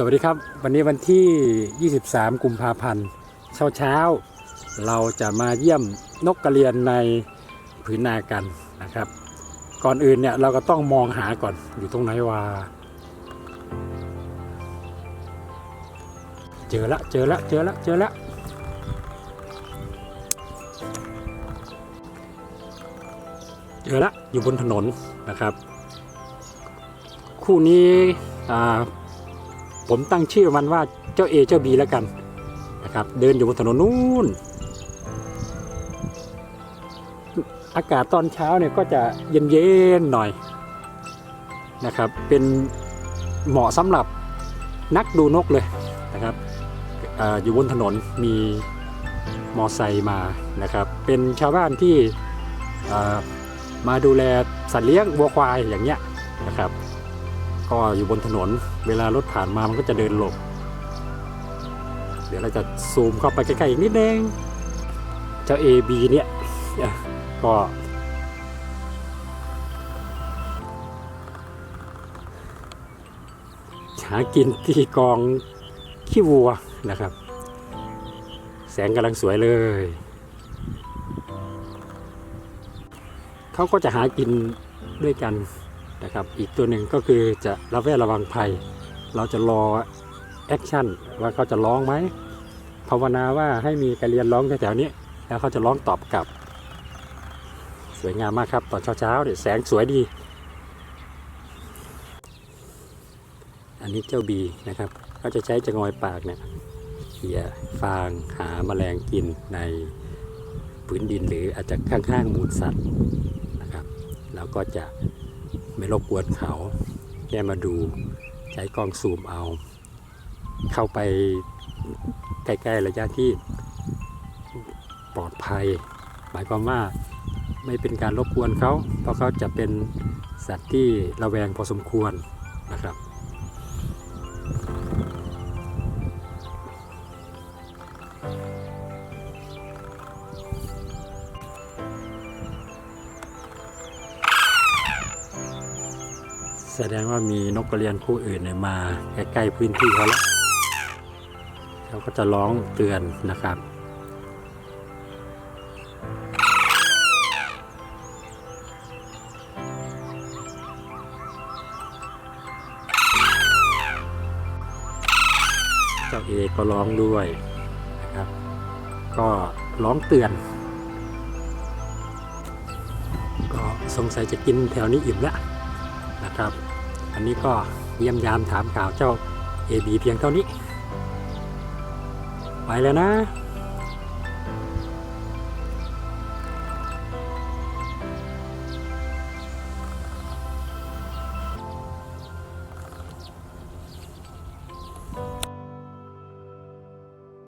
สวัสดีครับ วันนี้วันที่ 23 กุมภาพันธ์เช้าเช้าๆเราจะมาเยี่ยมนกกระเรียนในผืนนากันนะครับ ก่อนอื่นเนี่ยเราก็ต้องมองหาก่อนอยู่ตรงไหนวะเจอละเจอละเจอละเจอละเจอละอยู่บนถนนนะครับ คู่นี้อ่า ผมตั้งชื่อมันว่าเจ้า A เจ้า B แล้วกันนะครับ เดินอยู่บนถนนนู้นอากาศตอนเช้าเนี่ยก็จะเย็นๆหน่อยนะครับ เป็นเหมาะสำหรับนักดูนกเลยนะครับออยู่บนถนนมีมอไซค์มานะครับ เป็นชาวบ้านที่มาดูแลสัตว์เลี้ยงวัวควายอย่างเงี้ยนะครับ ก็อยู่บนถนน เวลารถผ่านมามันก็จะเดินหลบ เดี๋ยวเราจะซูมเข้าไปใกล้ๆอีกนิดนึง เจ้า AB เนี่ยเนี่ยก็หากินที่กองขี้วัวนะครับ แสงกำลังสวยเลย เขาก็จะหากินด้วยกัน นะครับ อีกตัวหนึ่งก็คือจะระแวดระวังภัย เราจะรอแอคชั่นว่าเขาจะร้องไหมภาวนาว่าให้มีการเรียนร้องแถวๆนี้ แล้วเขาจะร้องตอบกลับ สวยงามมากครับ ตอนเช้าๆเนี่ยแสงสวยดี อันนี้เจ้าบีนะครับเขาจะใช้จะงอยปากเนี่ยเขี่ยฟางหาแมลงกินในพื้นดินหรืออาจจะข้างๆมูลสัตว์นะครับ แล้วก็จะ ไม่รบกวนเขา แค่มาดูใช้กล้องซูมเอา เข้าไปใกล้ๆระยะที่ปลอดภัย หมายความว่าไม่เป็นการรบกวนเขา เพราะเขาจะเป็นสัตว์ที่ระแวงพอสมควรนะครับ แสดงว่ามีนกกระเรียนคู่อื่นมาใกล้ๆพื้นที่เขาแล้วเขาก็จะร้องเตือนนะครับเจ้าเอก็ร้องด้วยนะครับ ก็ร้องเตือน ก็สงสัยจะกินแถวนี้อิ่มแล้ว ครับ อันนี้ก็เยี่ยมยามถามข่าวเจ้าเอบีเพียงเท่านี้ ไปแล้วนะ